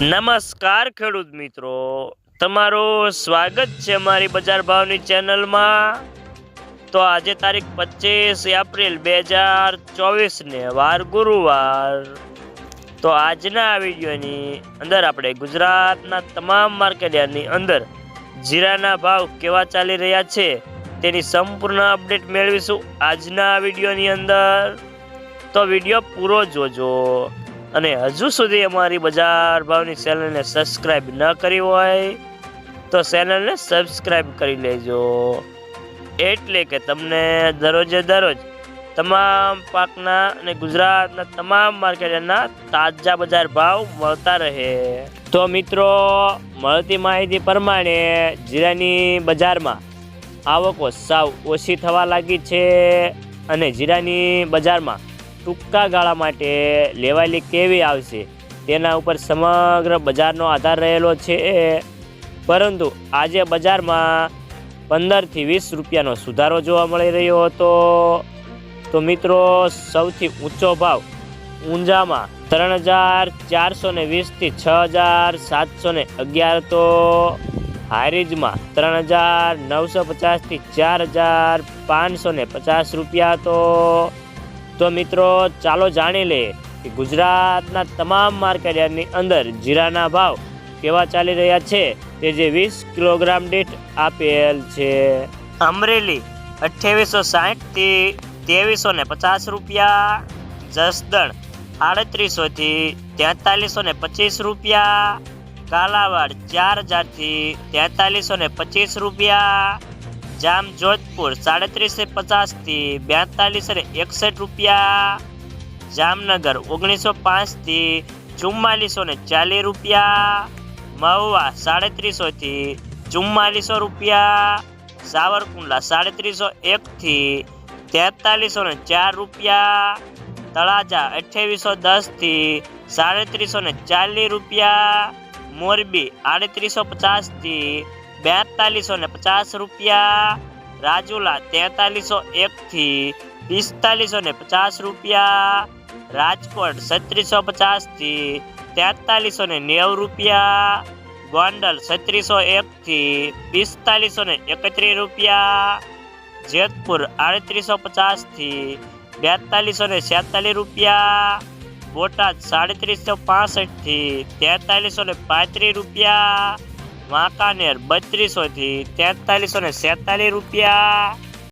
નમસ્કાર ખેડૂત મિત્રો. તમારું સ્વાગત છે મારી બજાર ભાવની ચેનલમાં. તો આજે તારીખ પચીસ એપ્રિલ બે હજાર ચોવીસને વાર ગુરુવાર. તો આજના આ વિડીયોની અંદર આપણે ગુજરાતના તમામ માર્કેટયાર્ડની અંદર જીરાના ભાવ કેવા ચાલી રહ્યા છે તેની સંપૂર્ણ અપડેટ મેળવીશું આજના આ વિડીયોની અંદર. તો વીડિયો પૂરો જોજો. અને હજુ સુધી અમારી બજાર ભાવની ચેનલને સબસ્ક્રાઇબ ન કરી હોય, તો ચેનલને સબસ્ક્રાઇબ કરી લેજો. એટલે કે તમને દરરોજે દરરોજ તમામ પાકના અને ગુજરાતના તમામ માર્કેટના તાજા બજાર ભાવ મળતા રહે. તો મિત્રો, મળતી માહિતી પ્રમાણે જીરાની બજારમાં આવકો સાવ ઓછી થવા લાગી છે અને જીરાની બજારમાં ટૂંકા ગાળા માટે લેવાયેલી કેવી આવશે, તેના ઉપર સમગ્ર બજારનો આધાર રહેલો છે. પરંતુ આજે બજારમાં પંદરથી વીસ રૂપિયાનો સુધારો જોવા મળી રહ્યો હતો. તો મિત્રો, સૌથી ઊંચો ભાવ ઊંઝામાં ત્રણ હજાર ચારસો ને વીસથી છ હજાર સાતસો ને અગિયાર તો હારીજમાં ત્રણ હજાર નવસો પચાસથી ચાર હજાર પાંચસો ને પચાસ રૂપિયા તો તો મિત્રો, ચાલો જાણી લઈએ કે ગુજરાતના તમામ માર્કેટયાર્ડની અંદર જીરાના ભાવ કેવા ચાલી રહ્યા છે તે જે વીસ કિલોગ્રામ દીઠ આપેલ છે. અમરેલી અઠ્યાવીસો સાહીઠથી ત્રેવીસો ને પચાસ રૂપિયા, જસદણ આડત્રીસોથી તેતાલીસો ને પચીસ રૂપિયા, કાલાવાડ ચાર હજારથી તેતાલીસો ને પચીસ રૂપિયા જામ જોધપુર સાડત્રીસો પચાસથી બેતાલીસો એકસઠ રૂપિયા. જામનગર ઓગણીસો પાંચથી ચુમ્માલીસો ને ચાલીસ રૂપિયા. મહુવા સાડત્રીસોથી ચુમ્માલીસો રૂપિયા. સાવરકુંડલા સાડત્રીસો એકથી તેતાલીસો ને ચાર રૂપિયા. તળાજા અઠ્યાવીસો દસથી સાડત્રીસો ને ચાલીસ રૂપિયા. મોરબી આડત્રીસો પચાસથી બેતાલીસો ને પચાસ રૂપિયા, રાજુલા તેતાલીસો એકથી પિસ્તાલીસો ને પચાસ રૂપિયા, રાજકોટ છત્રીસો પચાસથી તેતાલીસો ને નેવું રૂપિયા, ગોંડલ છત્રીસો એકથી પિસ્તાલીસો ને એકત્રીસ રૂપિયા, જેતપુર આડત્રીસો પચાસથી બેતાલીસો ને છેતાલીસ રૂપિયા, બોટાદ સાડત્રીસો પાસઠથી તેતાલીસો ને પાંત્રીસ રૂપિયા વાંકાનેર બત્રીસોથી તેતાલીસો ને રૂપિયા.